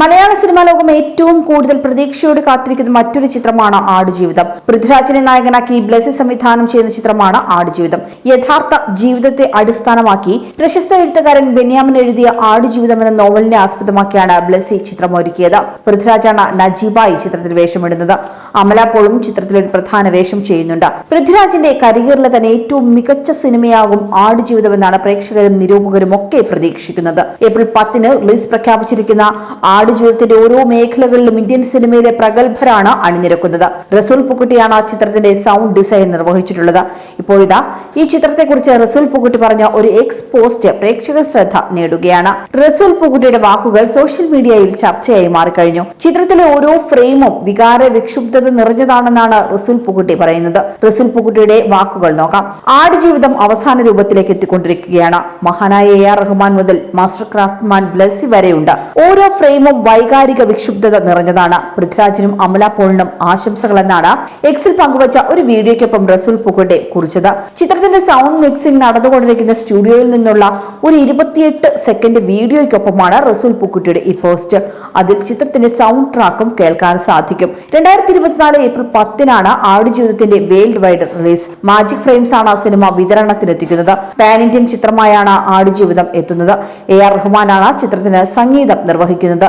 മലയാള cinema ലോകം ഏറ്റവും കൂടുതൽ പ്രതീക്ഷയോട് കാത്തിരിക്കുന്ന മറ്റൊരു ചിത്രമാണ് ആടുജീവിതം. പൃഥ്വിരാജിനെ നായകനാക്കി ബ്ലെസി സംവിധാനം ചെയ്യുന്ന ചിത്രമാണ് ആടുജീവിതം. യഥാർത്ഥ ജീവിതത്തെ അടിസ്ഥാനമാക്കി പ്രശസ്ത എഴുത്തുകാരൻ ബെന്യാമിൻ എഴുതിയ ആടുജീവിതം എന്ന നോവലിനെ ആസ്പദമാക്കിയാണ് ബ്ലെസി ചിത്രം ഒരുക്കിയത് പൃഥ്വിരാജാണ് നജീബായി ചിത്രത്തിൽ വേഷമിടുന്നത്. അമല പോളും ചിത്രത്തിൽ ഒരു പ്രധാന വേഷം ചെയ്യുന്നുണ്ട്. പൃഥ്വിരാജിന്റെ കരിയറിലെ തന്നെ ഏറ്റവും മികച്ച സിനിമയാകും ആടുജീവിതം എന്നാണ് പ്രേക്ഷകരും നിരൂപകരും ഒക്കെ പ്രതീക്ഷിക്കുന്നത്. ഏപ്രിൽ പത്തിന് റിലീസ് പ്രഖ്യാപിച്ചിരിക്കുന്ന ആടുജീവിതത്തിന്റെ ഓരോ മേഖലകളിലും ഇന്ത്യൻ സിനിമയിലെ പ്രഗത്ഭരാണ് അണിനിരക്കുന്നത്. റസൂൽ പുക്കുട്ടിയാണ് ആ ചിത്രത്തിന്റെ സൗണ്ട് ഡിസൈൻ നിർവഹിച്ചിട്ടുള്ളത്. ഇപ്പോഴിതാ ഈ ചിത്രത്തെക്കുറിച്ച് റസൂൽ പുക്കുട്ടി പറഞ്ഞ ഒരു എക്സ് പോസ്റ്റ് പ്രേക്ഷക ശ്രദ്ധ നേടുകയാണ്. റസൂൽ പുക്കുട്ടിയുടെ വാക്കുകൾ സോഷ്യൽ മീഡിയയിൽ ചർച്ചയായി മാറിക്കഴിഞ്ഞു. ചിത്രത്തിലെ ഓരോ ഫ്രെയിമും വികാര വിക്ഷുബ്ധത നിറഞ്ഞതാണെന്നാണ് റസൂൽ പുക്കുട്ടി പറയുന്നത്. റസൂൽ പുക്കുട്ടിയുടെ വാക്കുകൾ നോക്കാം. ആടുജീവിതം അവസാന രൂപത്തിലേക്ക് എത്തിക്കൊണ്ടിരിക്കുകയാണ്. മഹാനായ എ ആർ റഹ്മാൻ മുതൽ മാസ്റ്റർ ക്രാഫ്റ്റ്മാൻ ബ്ലസ്സി വരെയുണ്ട്. ഓരോ ഫ്രെയിമും വൈകാരിക വിക്ഷുബ്ധത നിറഞ്ഞതാണ്. പൃഥ്വിരാജിനും അമല പോളിനും ആശംസകളെന്നാണ് എക്സിൽ പങ്കുവച്ച ഒരു വീഡിയോയ്ക്കൊപ്പം റസൂൽ പുക്കുട്ടെ കുറിച്ചത്. ചിത്രത്തിന്റെ സൗണ്ട് മിക്സിംഗ് നടന്നുകൊണ്ടിരിക്കുന്ന സ്റ്റുഡിയോയിൽ നിന്നുള്ള ഒരു ഇരുപത്തിയെട്ട് സെക്കൻഡ് വീഡിയോയ്ക്കൊപ്പമാണ് റസൂൽ പുക്കുട്ടിയുടെ ഈ പോസ്റ്റ് അതിൽ ചിത്രത്തിന്റെ സൗണ്ട് ട്രാക്കും കേൾക്കാൻ സാധിക്കും. രണ്ടായിരത്തി ഇരുപത്തിനാല് ഏപ്രിൽ പത്തിനാണ് ആടുജീവിതത്തിന്റെ world wide release Magic Frames ആണ് ആ സിനിമ വിതരണത്തിനെത്തിക്കുന്നത്. പാൻ ഇന്ത്യൻ ചിത്രമായാണ് ആടുജീവിതം എത്തുന്നത്. എ ആർ റഹ്മാനാണ് ചിത്രത്തിന് സംഗീതം നിർവഹിക്കുന്നത്.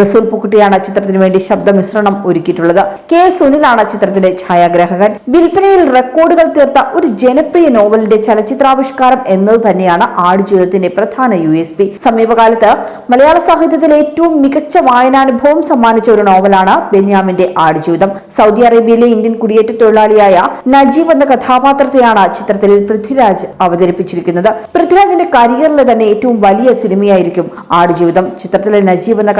റസൂൽ പുക്കുട്ടിയാണ് ചിത്രത്തിന് വേണ്ടി ശബ്ദമിശ്രണം ഒരുക്കിയിട്ടുള്ളത്. കെ സുനിലാണ് ചിത്രത്തിന്റെ ഛായാഗ്രാഹകൻ. വിൽപ്പനയിൽ റെക്കോർഡുകൾ തീർത്ത ഒരു ജനപ്രിയ നോവലിന്റെ ചലച്ചിത്രാവിഷ്കാരം എന്നത് തന്നെയാണ് ആടുജീവിതത്തിന്റെ പ്രധാന യു എസ് പി. സമീപകാലത്ത് മലയാള സാഹിത്യത്തിലെ ഏറ്റവും മികച്ച വായനാനുഭവം സമ്മാനിച്ച ഒരു നോവലാണ് ബെന്യാമിന്റെ ആടുജീവിതം സൗദി അറേബ്യയിലെ ഇന്ത്യൻ കുടിയേറ്റ തൊഴിലാളിയായ നജീബ് എന്ന കഥാപാത്രത്തെയാണ് ചിത്രത്തിൽ പൃഥ്വിരാജ് അവതരിപ്പിച്ചിരിക്കുന്നത്. പൃഥ്വിരാജിന്റെ കരിയറിലെ തന്നെ ഏറ്റവും വലിയ സിനിമയായിരിക്കും ആടുജീവിതം ചിത്രത്തിലെ നജീബ് എന്ന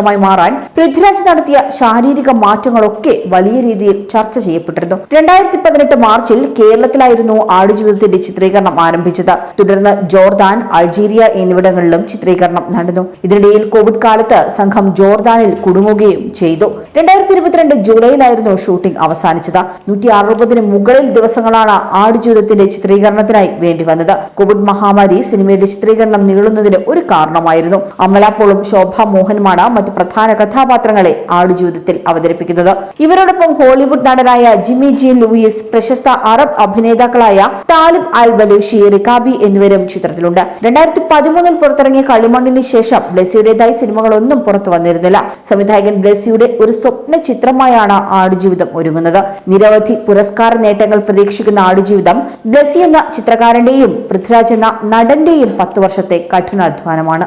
കഥാപാത്രമായി മാറാൻ പൃഥ്വിരാജ് നടത്തിയ ശാരീരിക മാറ്റങ്ങളൊക്കെ വലിയ രീതിയിൽ ചർച്ച ചെയ്യപ്പെട്ടിരുന്നു. രണ്ടായിരത്തി പതിനെട്ട് മാർച്ചിൽ കേരളത്തിലായിരുന്നു ആടുജീവിതത്തിന്റെ ചിത്രീകരണം ആരംഭിച്ചത്. തുടർന്ന് ജോർദാൻ അൾജീരിയ എന്നിവിടങ്ങളിലും ചിത്രീകരണം നടന്നു. ഇതിനിടയിൽ കോവിഡ് കാലത്ത് സംഘം ജോർദാനിൽ കുടുങ്ങുകയും ചെയ്തു. രണ്ടായിരത്തി ഇരുപത്തിരണ്ട് ജൂലൈയിലായിരുന്നു ഷൂട്ടിംഗ് അവസാനിച്ചത്. നൂറ്റി അറുപതിന് മുകളിൽ ദിവസങ്ങളാണ് ആടുജീവിതത്തിന്റെ ചിത്രീകരണത്തിനായി വേണ്ടി വന്നത്. കോവിഡ് മഹാമാരി സിനിമയുടെ ചിത്രീകരണം നീളുന്നതിന് ഒരു കാരണമായിരുന്നു. അമല പോളും ശോഭ മോഹനുമാണ് മറ്റ് പ്രധാന കഥാപാത്രങ്ങളെ ആടുജീവിതത്തിൽ അവതരിപ്പിക്കുന്നത്. ഇവരോടൊപ്പം ഹോളിവുഡ് നടനായ ജിമ്മി ജി ലൂയിസ് പ്രശസ്ത അറബ് അഭിനേതാക്കളായ താലിബ് അൽ ബലൂഷി റിക്കാബി എന്നിവരും ചിത്രത്തിലുണ്ട്. രണ്ടായിരത്തി പതിമൂന്നിൽ പുറത്തിറങ്ങിയ കളിമണ്ണിന് ശേഷം ബ്ലെസിയുടേതായി സിനിമകളൊന്നും പുറത്തു വന്നിരുന്നില്ല. സംവിധായകൻ ബ്ലെസിയുടെ ഒരു സ്വപ്ന ചിത്രമായാണ് ആടുജീവിതം ഒരുങ്ങുന്നത്. നിരവധി പുരസ്കാര നേട്ടങ്ങൾ പ്രതീക്ഷിക്കുന്ന ആടുജീവിതം ബ്ലെസി എന്ന ചിത്രകാരന്റെയും പൃഥ്വിരാജ് എന്ന നടന്റെയും പത്ത് വർഷത്തെ കഠിനാധ്വാനമാണ്.